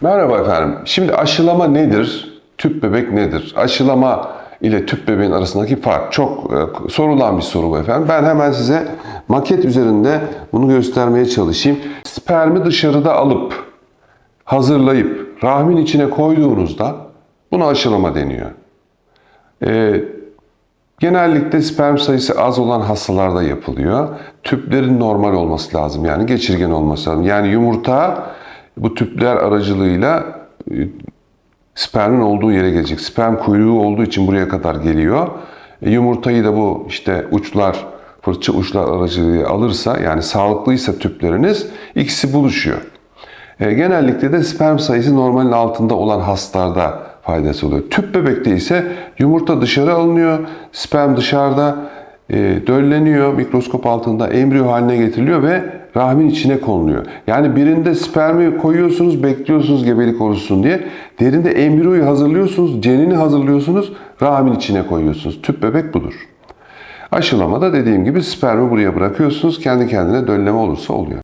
Merhaba efendim. Şimdi aşılama nedir? Tüp bebek nedir? Aşılama ile tüp bebeğin arasındaki fark çok e, sorulan bir soru bu efendim. Ben hemen size maket üzerinde bunu göstermeye çalışayım. Spermi dışarıda alıp hazırlayıp rahmin içine koyduğunuzda buna aşılama deniyor. E, Genellikle sperm sayısı az olan hastalarda yapılıyor. Tüplerin normal olması lazım yani geçirgen olması lazım. Yani yumurta bu tüpler aracılığıyla e, spermin olduğu yere gelecek. Sperm kuyruğu olduğu için buraya kadar geliyor. E, yumurtayı da bu işte uçlar, fırça uçlar aracılığıyla alırsa yani sağlıklıysa tüpleriniz ikisi buluşuyor. E, genellikle de sperm sayısı normalin altında olan hastalarda faydası oluyor. Tüp bebekte ise yumurta dışarı alınıyor, sperm dışarıda dölleniyor, mikroskop altında embriyo haline getiriliyor ve rahmin içine konuluyor. Yani birinde spermi koyuyorsunuz, bekliyorsunuz gebelik olursun diye. Derinde embriyoyu hazırlıyorsunuz, cenini hazırlıyorsunuz, rahmin içine koyuyorsunuz. Tüp bebek budur. Aşılamada dediğim gibi spermi buraya bırakıyorsunuz, kendi kendine dölleme olursa oluyor.